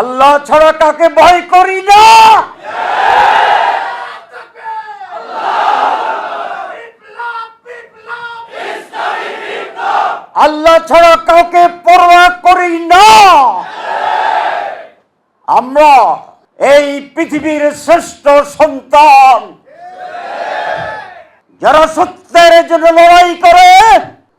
আল্লাহ ছাড়া কাকে ভয় করি না? আল্লাহ ছাড়া কাউকে পরোয়া করি না। আমরা এই পৃথিবীর শ্রেষ্ঠ সন্তান। যারা সত্যের জন্য লড়াই করে,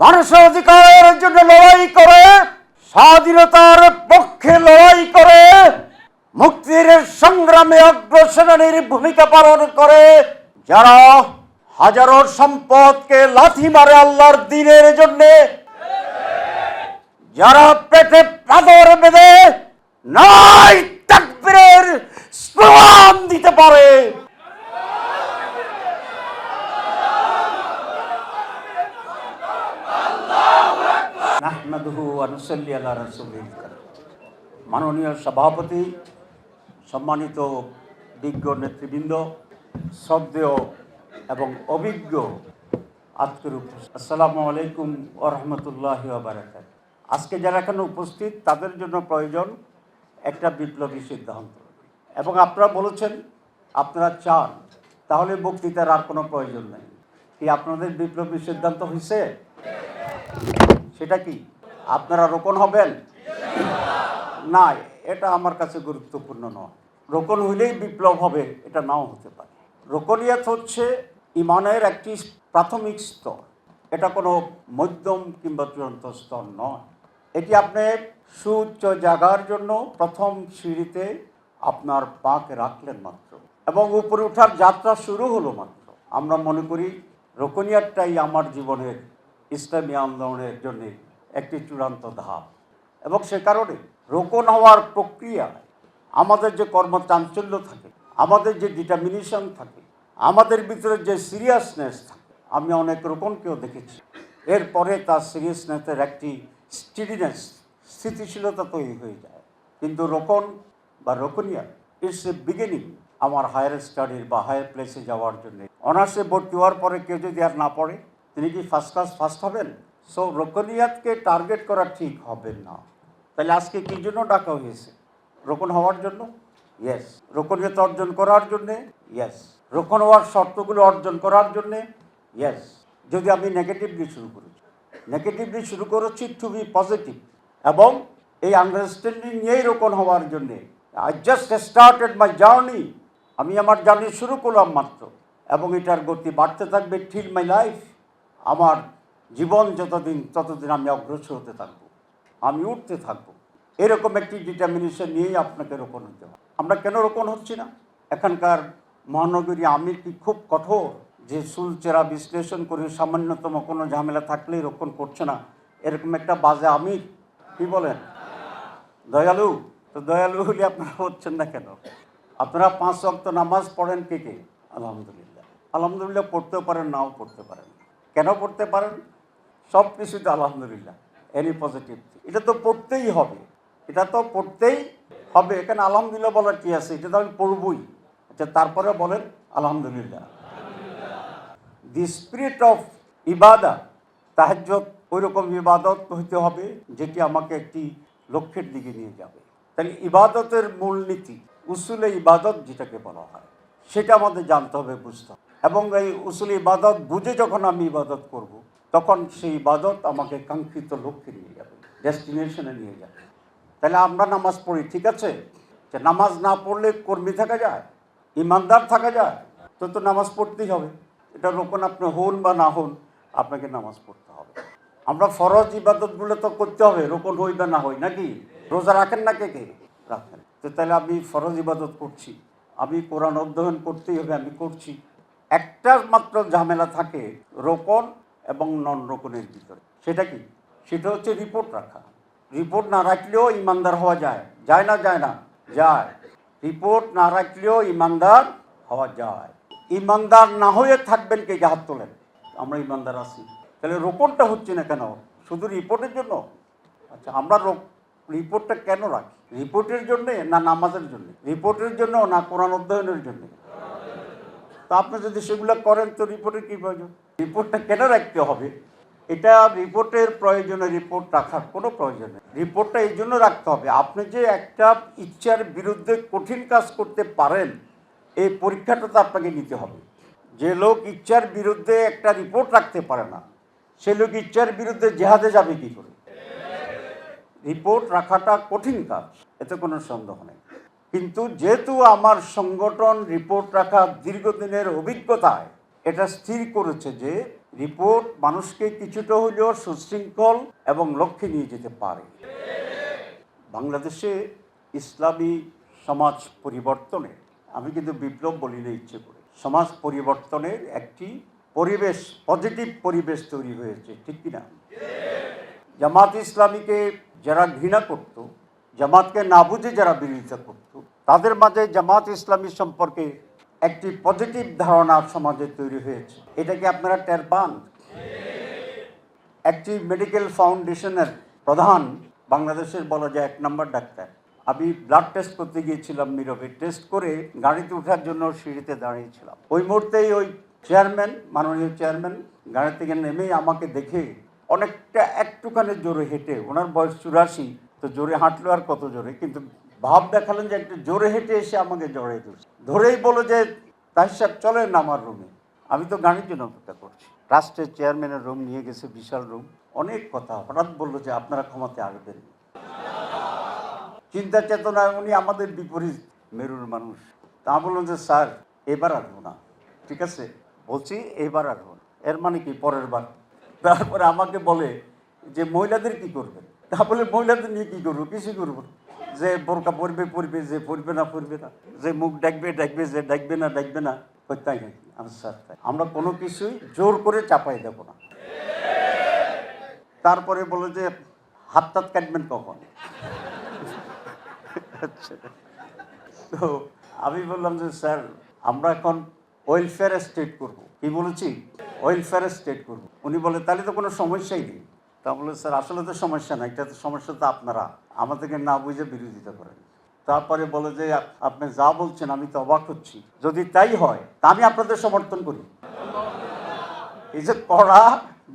মানুষের অধিকারের জন্য লড়াই করে স্বাধীনতার পক্ষে লড়াই করে, মুক্তির সংগ্রামে অগ্রসেনানীর ভূমিকা পালন করে, যারা হাজারো সম্পদকে লাথি মারে আল্লাহর দিনের জন্যে, যারা পেটে পাদর বেঁধে নাই তাকবীরের স্লোগান দিতে পারে। নাহমাদুহু ওয়া নুসাল্লি আলা রাসূলিল মাননীয় সভাপতি, সম্মানিত বিজ্ঞ নেতৃবৃন্দ, শ্রদ্ধেয় এবং অভিজ্ঞ উপস্থিত আসসালামু আলাইকুম ও রহমতুল্লাহ বারাকাত আজকে যারা এখানে উপস্থিত, তাদের জন্য প্রয়োজন একটা বিপ্লবী সিদ্ধান্ত। এবং আপনারা বলেছেন, আপনারা চান, তাহলে বক্তৃতার আর কোনো প্রয়োজন নেই। কি আপনাদের বিপ্লবী সিদ্ধান্ত হয়েছে সেটা কি? আপনারা রোপণ হবেন? না, এটা আমার কাছে গুরুত্বপূর্ণ নয়। রোপণ হইলেই বিপ্লব হবে, এটা নাও হতে পারে। রোকনিয়াত হচ্ছে ইমানের একটি প্রাথমিক স্তর। এটা কোনো মধ্যম কিংবা চূড়ান্ত স্তর নয়। এটি আপনি সুউচ্চ জাগার জন্য প্রথম সিঁড়িতে আপনার পাকে রাখলেন মাত্র এবং উপরে ওঠার যাত্রা শুরু হলো মাত্র। আমরা মনে করি রোকনিয়ারটাই আমার জীবনের ইসলামী আন্দোলনের জন্য একটি চূড়ান্ত ধাপ। এবং সে কারণে রোপণ হওয়ার প্রক্রিয়ায় আমাদের যে কর্মচাঞ্চল্য থাকে, আমাদের যে ডিটারমিনেশন থাকে, আমাদের ভিতরে যে সিরিয়াসনেস থাকে, আমি অনেক রোপণকেও দেখেছি। এরপরে তার সিরিয়াসনেসের একটি স্টিডিনেস স্থিতিশীলতা তৈরি হয়ে যায়। কিন্তু রোপণ বা রোপনিয়া ইটস এ বিগিনিং আমার হায়ার স্টাডির বা হায়ার প্লেসে যাওয়ার জন্য। অনার্সে ভর্তি হওয়ার পরে কেউ যদি আর না পড়ে, তিনি কি ফার্স্ট ক্লাস ফার্স্ট হবেন? সো রোকনিয়াতকে টার্গেট করা ঠিক হবে না। তাহলে আজকে কী জন্য ডাকা হয়েছে? রোপণ হওয়ার জন্য? ইয়েস রোকনিয়ত অর্জন করার জন্যে? ইয়েস রোপণ হওয়ার শর্তগুলো অর্জন করার জন্যে? ইয়েস যদি আমি নেগেটিভলি শুরু করেছি। নেগেটিভলি শুরু করেছি টু বি পজিটিভ এবং এই আন্ডারস্ট্যান্ডিং নিয়েই রোপণ হওয়ার জন্যে। I just started my journey আমি আমার জার্নি শুরু করলাম মাত্র। এবং এটার গতি বাড়তে থাকবে ঠিক মাই লাইফ আমার জীবন যতদিন, ততদিন আমি অগ্রসর হতে থাকব, আমি উঠতে থাকব। এরকম একটি ডিটারমিনেশন নিয়েই আপনাকে রোপণ হতে হবে। আমরা কেন রোপণ হচ্ছি না? এখানকার মহানগরী আমি কি খুব কঠোর? যে চুলচেরা বিশ্লেষণ করে সামান্যতম কোনো ঝামেলা থাকলেই রোপণ করছে না, এরকম একটা বাজে আমি কি বলেন? দয়ালু, তো দয়ালু হলে আপনারা হচ্ছেন না কেন? আপনারা পাঁচ অক্ত নামাজ পড়েন কে কে? আলহামদুলিল্লাহ। আলহামদুলিল্লাহ পড়তেও পারেন, নাও পড়তে পারেন। কেন পড়তে পারেন? সব কিছুতে আলহামদুলিল্লাহ এনি পজিটিভ এটা তো পড়তেই হবে, এটা তো পড়তেই হবে। এখানে আলহামদুলিল্লাহ বলার কি আছে? এটা তো আমি পড়বই। আচ্ছা তারপরে বলেন, আলহামদুলিল্লাহ। দি স্পিরিট অফ ইবাদা তাহাজ্জত ওই রকম ইবাদত হইতে হবে, যেটি আমাকে একটি লক্ষ্যের দিকে নিয়ে যাবে। তাহলে ইবাদতের মূলনীতি উসুলে ইবাদত যেটাকে বলা হয়, সেটা আমাদের জানতে হবে, বুঝতে হবে। এবং এই উসুল ইবাদত বুঝে যখন আমি ইবাদত করব। তখন সেই ইবাদত আমাকে কাঙ্ক্ষিত লক্ষ্যে নিয়ে যাবে, ডেস্টিনেশনে নিয়ে যাবে। তাহলে আমরা নামাজ পড়ি, ঠিক আছে? যে নামাজ না পড়লে কর্মী থাকা যায়, ইমানদার থাকা যায়, তো তো নামাজ পড়তেই হবে। এটা রোপণ আপনি হন বা না হন, আপনাকে নামাজ পড়তে হবে। আমরা ফরজ ইবাদতগুলো তো করতে হবে রোপণ হই বা না হই, নাকি? রোজা রাখেন না কে কে? রাখেন। তো তাহলে আমি ফরজ ইবাদত করছি, আমি কোরআন অধ্যয়ন করতেই হবে, আমি করছি। একটা মাত্র ঝামেলা থাকে রোপণ এবং নন রোপণের ভিতরে। সেটা কি? সেটা হচ্ছে রিপোর্ট রাখা। রিপোর্ট না রাখলেও ইমানদার হওয়া যায়। যায় না যায় না? যায়। রিপোর্ট না রাখলেও ইমানদার হওয়া যায়। ইমানদার না হয়ে থাকবেন কে? হাত তোলেন। আমরা ইমানদার আছি। তাহলে রোপণটা হচ্ছে না কেন? শুধু রিপোর্টের জন্য? আচ্ছা আমরা রিপোর্টটা কেন রাখি? রিপোর্টের জন্যে না নামাজের জন্য? রিপোর্টের জন্য না কোরআন অধ্যয়নের জন্য? তা আপনি যদি সেগুলো করেন তো রিপোর্টের কী প্রয়োজন? রিপোর্টটা কেন রাখতে হবে? এটা রিপোর্টের প্রয়োজনে রিপোর্ট রাখার কোনো প্রয়োজন নেই। রিপোর্টটা এই জন্য রাখতে হবে, আপনি যে একটা ইচ্ছার বিরুদ্ধে কঠিন কাজ করতে পারেন, এই পরীক্ষাটা তো আপনাকে নিতে হবে। যে লোক ইচ্ছার বিরুদ্ধে একটা রিপোর্ট রাখতে পারে না, সে লোক ইচ্ছার বিরুদ্ধে জেহাদে যাবে কি করে? রিপোর্ট রাখাটা কঠিন কাজ, এতে কোনো সন্দেহ নেই। কিন্তু যেহেতু আমার সংগঠন রিপোর্ট রাখা দীর্ঘদিনের অভিজ্ঞতায় এটা স্থির করেছে যে রিপোর্ট মানুষকে কিছুটা হলেও সুশৃঙ্খল এবং লক্ষ্যে নিয়ে যেতে পারে। বাংলাদেশে ইসলামী সমাজ পরিবর্তনে আমি কিন্তু বিপ্লব বলি না ইচ্ছে করে, সমাজ পরিবর্তনের একটি পরিবেশ, পজিটিভ পরিবেশ তৈরি হয়েছে, ঠিক কিনা জামাত ইসলামীকে যারা ঘৃণা করত, জামাতকে না বুঝে যারা বিরোধিতা করত, তাদের মাঝে জামাত ইসলামী সম্পর্কে একটি পজিটিভ ধারণা সমাজে তৈরি হয়েছে। এটা কি আপনারা টের পান? একটি মেডিকেল ফাউন্ডেশনের প্রধান বাংলাদেশের বলা যায় এক নম্বর ডাক্তার। আমি ব্লাড টেস্ট করতে গিয়েছিলাম নীরবে। টেস্ট করে গাড়িতে ওঠার জন্য সিঁড়িতে দাঁড়িয়েছিলাম। ওই মুহূর্তেই ওই চেয়ারম্যান মাননীয় চেয়ারম্যান গাড়ি থেকে নেমেই আমাকে দেখে অনেকটা একটুখানি জোরে হেঁটে, ওনার বয়স চুরাশি, তো জোরে হাঁটলো আর কত জোরে? কিন্তু ভাব দেখালেন যে একটু জোরে হেঁটে এসে আমাকে জড়িয়ে ধরছে। ধরেই বলো যে তাই সাহেব, চলেন আমার রুমে আমি তো গাড়ির জন্য অপেক্ষা করছি। রাষ্ট্রের চেয়ারম্যানের রুম নিয়ে গেছে বিশাল রুম অনেক কথা। হঠাৎ বলল যে, আপনারা ক্ষমাতে আসবেন চিন্তা চেতনায় উনি আমাদের বিপরীত মেরুর মানুষ। তা বললাম যে, স্যার, এবার আসব না। ঠিক আছে? বলছি, এবার আসব এর মানে কি? পরের বার? তারপরে আমাকে বলে যে, মহিলাদের কি করবেন? তা বলে মহিলাদের নিয়ে কি করব? কিছু করব। যে বোরকা পরবে পরবে, যে পরবে না পরবে না, যে মুখ ডাকবে ডাকবে যে ডাকবে না ডাকবে না স্যার আমরা কোনো কিছুই জোর করে চাপাই দেবো না। তারপরে বলে যে, হাত টাত কাটবেন কখন? আচ্ছা। তো আমি বললাম যে, স্যার, আমরা এখন ওয়েলফেয়ার স্টেট করব। কি বলেছি? ওয়েলফেয়ার স্টেট করব। উনি বলে, তাহলে তো কোনো সমস্যাই নেই। তা বলে স্যার, আসলে তো সমস্যা নাই, এটা তো সমস্যা তো আপনারা। আমাদেরকে না বুঝে বিরোধিতা করেন। তারপরে বলে যে, আপনি যা বলছেন আমি তো অবাক হচ্ছি। যদি তাই হয়, তা আমি আপনাদের সমর্থন করি। এই যে কড়া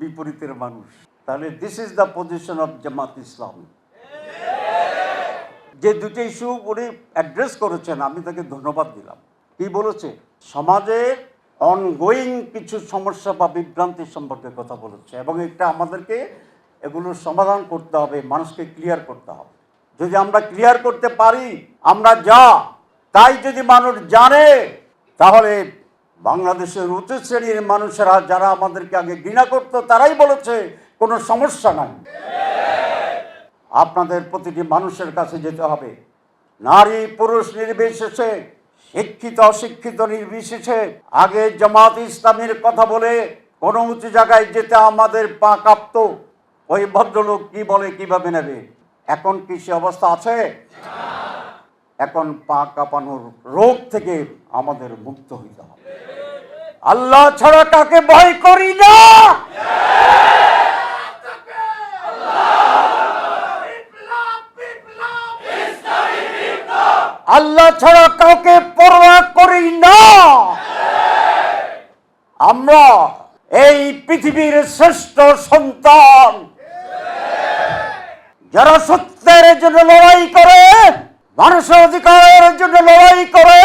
বিপরীতের মানুষ, তাহলে this is the position of Jamaat Islam. যে দুটো ইস্যু উনি অ্যাড্রেস করেছেন, আমি তাকে ধন্যবাদ দিলাম। কি বলেছে? সমাজে অনগোয়িং কিছু সমস্যা বা বিভ্রান্তির সম্পর্কে কথা বলেছে, এবং এটা আমাদেরকে এগুলোর সমাধান করতে হবে, মানুষকে ক্লিয়ার করতে হবে। যদি আমরা ক্লিয়ার করতে পারি, আমরা যা, তাই যদি মানুষ জানে, তাহলে বাংলাদেশের উচ্চ শ্রেণির মানুষেরা যারা আমাদেরকে আগে ঘৃণা করতো, তারাই বলেছে, কোনো সমস্যা নাই। আপনাদের প্রতিটি মানুষের কাছে যেতে হবে। নারী, পুরুষ নির্বিশেষে, শিক্ষিত, অশিক্ষিত নির্বিশেষে, আগে জামাত ইসলামের কথা বলে কোনো উঁচু জায়গায় যেতে আমাদের পা কাঁপত। ওই ভদ্রলোক কি বলে, কীভাবে নেবে? এখন কি সে অবস্থা আছে? এখন পা কাঁপানোর রোগ থেকে আমাদের মুক্ত হইতে হবে। আল্লাহ ছাড়া কাকে ভয় করি না! আল্লাহ ছাড়া কাউকে পরোয়া করি না! আমরা এই পৃথিবীর শ্রেষ্ঠ সন্তান। যারা সত্যের জন্য লড়াই করে মানুষের অধিকারের জন্য লড়াই করে,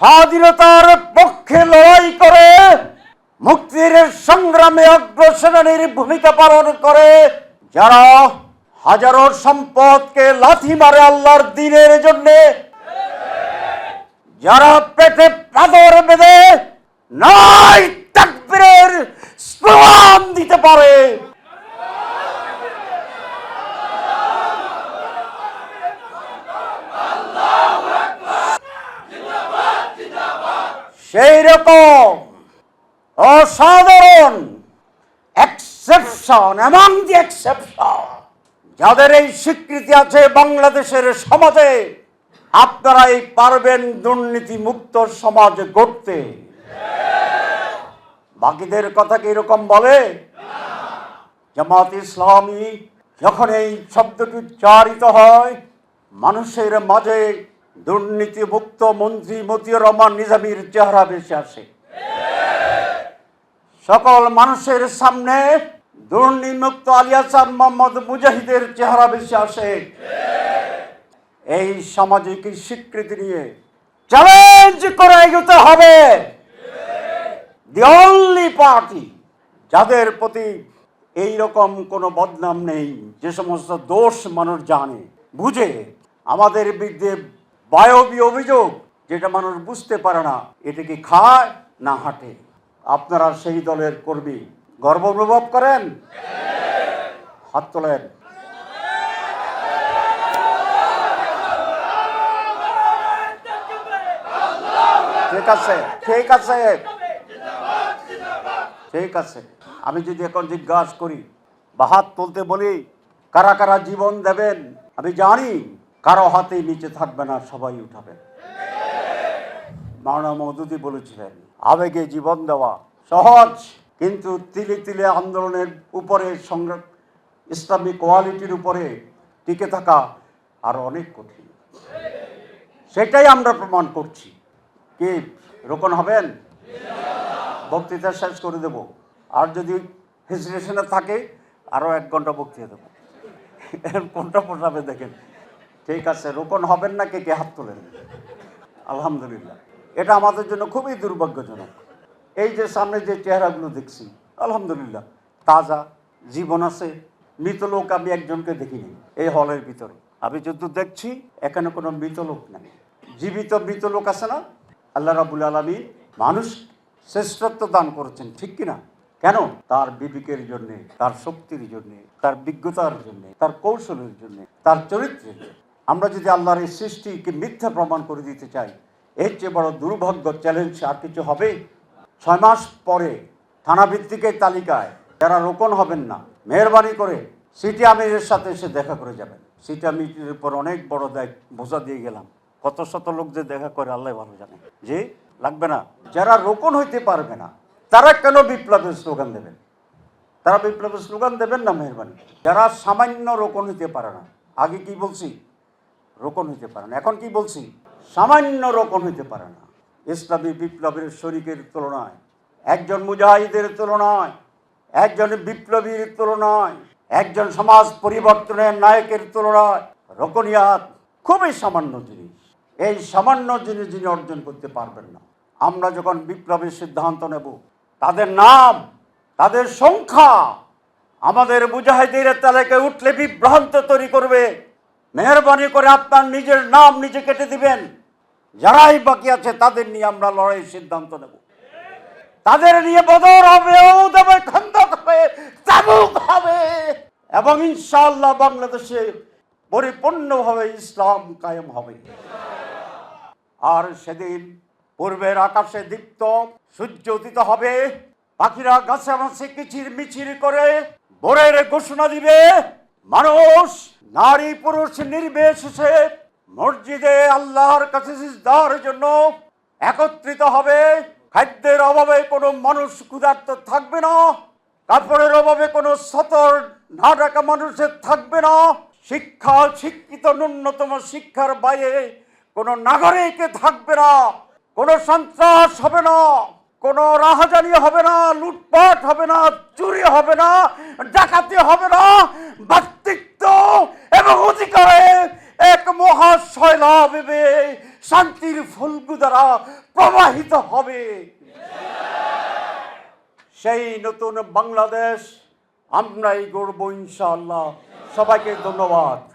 স্বাধীনতার পক্ষে লড়াই করে, মুক্তির সংগ্রামে অগ্রসরণের ভূমিকা পালন করে, যারা হাজারো সম্পদকে লাথি মারে আল্লাহর দিনের জন্যে, যারা পেটে পাথর বেঁধে নাই তাকবীরের স্লোগান দিতে পারে। সেই রকম অসাধারণ এক্সেপশন এমন দি এক্সেপশন যাদের এই স্বীকৃতি আছে বাংলাদেশের সমাজে আপনারাই পারবেন দুর্নীতি মুক্ত সমাজ গড়তে। বাকিদের কথা কি এরকম বলে? জামাত ইসলামী যখন এই শব্দটি উচ্চারিত হয়, মানুষের মাঝে দুর্নীতি মুক্ত মন্ত্রী মতিউর রহমান নিজামীর চেহারা বেশি আসে সকল মানুষের সামনে দুর্নীমুক্ত আলিয়াসান মোহাম্মদ মুজাহিদের চেহারা বেশি আসে এই সামাজিক স্বীকৃতি নিয়ে চ্যালেঞ্জ করে এগোতে হবে। দি অনলি পার্টি যাদের প্রতি এই রকম কোনো বদনাম নেই, যে সমস্ত দোষ মানুষ জানে, বুঝে, আমাদের বিরুদ্ধে বায়বী অভিযোগ, যেটা মানুষ বুঝতে পারে না, এটা কি খায় না হাঁটে? আপনারা সেই দলের কর্মী। গর্ব অনুভব করেন? হাত তোলেন। ঠিক আছে ঠিক আছে। ঠিক আছে। আমি যদি এখন জিজ্ঞাসা করি বা হাত তুলতে বলি, কারা কারা জীবন দেবেন? আমি জানি। কারও হাতে নিচে থাকবে না, সবাই উঠাবে। মাওনা মৌদুদি বলেছিলেন, আবেগে জীবন দেওয়া সহজ, কিন্তু তিলে তিলে আন্দোলনের উপরে সংগ্রাম ইসলামিক কোয়ালিটির উপরে টিকে থাকা আরও অনেক কঠিন। সেটাই আমরা প্রমাণ করছি। কি রোপণ হবেন? বক্তৃতা শেষ করে দেব। আর যদি হেজিটেশনে থাকে আরও এক ঘণ্টা বক্তৃতা দেবো। কোনটা পোষাবে দেখেন। ঠিক আছে রোপণ হবেন না, কে কে হাত তোলেন আলহামদুলিল্লাহ। এটা আমাদের জন্য খুবই দুর্ভাগ্যজনক। এই যে সামনে যে চেহারাগুলো দেখছি, আলহামদুলিল্লাহ, তাজা, জীবন আছে, মৃত লোক আমি একজনকে দেখিনি, এই হলের ভিতরে। আমি যদি দেখছি, এখানে কোনো মৃত লোক নেই। জীবিত মৃত লোক আছে না? আল্লাহ রাবুল আলমী মানুষ শ্রেষ্ঠত্ব দান করেছেন, ঠিক কিনা? কেন? তার বিবেকের জন্যে, তার শক্তির জন্যে, তার বিজ্ঞতার জন্যে, তার কৌশলের জন্যে, তার চরিত্রের জন্যে। আমরা যদি আল্লাহর এই সৃষ্টিকে মিথ্যা প্রমাণ করে দিতে চাই, এর চেয়ে বড় দুর্ভাগ্য চ্যালেঞ্জ আর কিছু হবে ছয় মাস পরে থানাভিত্তিক এই তালিকায় যারা রোপণ হবেন না, মেহরবানি করে সিটি আমিরের সাথে এসে দেখা করে যাবেন। সিটি আমিরের উপর অনেক বড় দায় বোঝা দিয়ে গেলাম। কত শত লোকদের দেখা করে, আল্লাহ ভালো জানে। যে লাগবে না। যারা রোপণ হইতে পারবে না, তারা কেন বিপ্লবের স্লোগান দেবেন? তারা বিপ্লবের স্লোগান দেবেন না মেহরবানি? যারা সামান্য রোপণ হইতে পারে না। আগে কি বলছি? রোপণ হইতে পারে না। এখন কি বলছি? সামান্য রোপণ হইতে পারে না। ইসলামী বিপ্লবের শরিকের তুলনায়, একজন মুজাহিদের তুলনায়, একজন বিপ্লবীর তুলনায়, একজন সমাজ পরিবর্তনের নায়কের তুলনায় রোকনিয়াত খুবই সামান্য জিনিস। এই সামান্য জিনিস যিনি অর্জন করতে পারবেন না। আমরা যখন বিপ্লবের সিদ্ধান্ত নেব, তাদের নাম, তাদের সংখ্যা আমাদের মুজাহিদের তালিকায় উঠলে বিভ্রান্ত তৈরি করবে। মেহরবানি করে আপনার নিজের নাম নিজে কেটে দিবেন। যারাই বাকি আছে, তাদের নিয়ে আমরা লড়াইয়ের সিদ্ধান্ত নেব। তাদের নিয়ে বদর হবে হবে হবে এবং ইনশাআল্লাহ বাংলাদেশে পরিপূর্ণভাবে ইসলাম কায়েম হবে। আর সেদিন পূর্বের আকাশে দীপ্ত সূর্য উদিত হবে। পাখিরা গাছে মাছে কিচির মিচির করে ভোরের ঘোষণা দিবে। মানুষ, নারী, পুরুষ নির্বিশেষে মসজিদে আল্লাহর কাছে সিজদার জন্য একত্রিত হবে। খাদ্যের অভাবে কোনো মানুষ ক্ষুধার্ত থাকবে না। কাপড়ের অভাবে কোনো সতর না ডাকা মানুষের থাকবে না। শিক্ষা শিক্ষিত ন্যূনতম শিক্ষার বাইরে কোনো নাগরিক থাকবে না। কোনো সন্ত্রাস হবে না। কোনো রাহাজানি হবে না, লুটপাট হবে না, চুরি হবে না, ডাকাতি হবে না। ব্যক্তিত্ব এবং অধিকারে এক হবে শান্তির ফুলগু দ্বারা প্রবাহিত হবে। সেই নতুন বাংলাদেশ আমরাই গড়ব ইনশাআল্লাহ। সবাইকে ধন্যবাদ।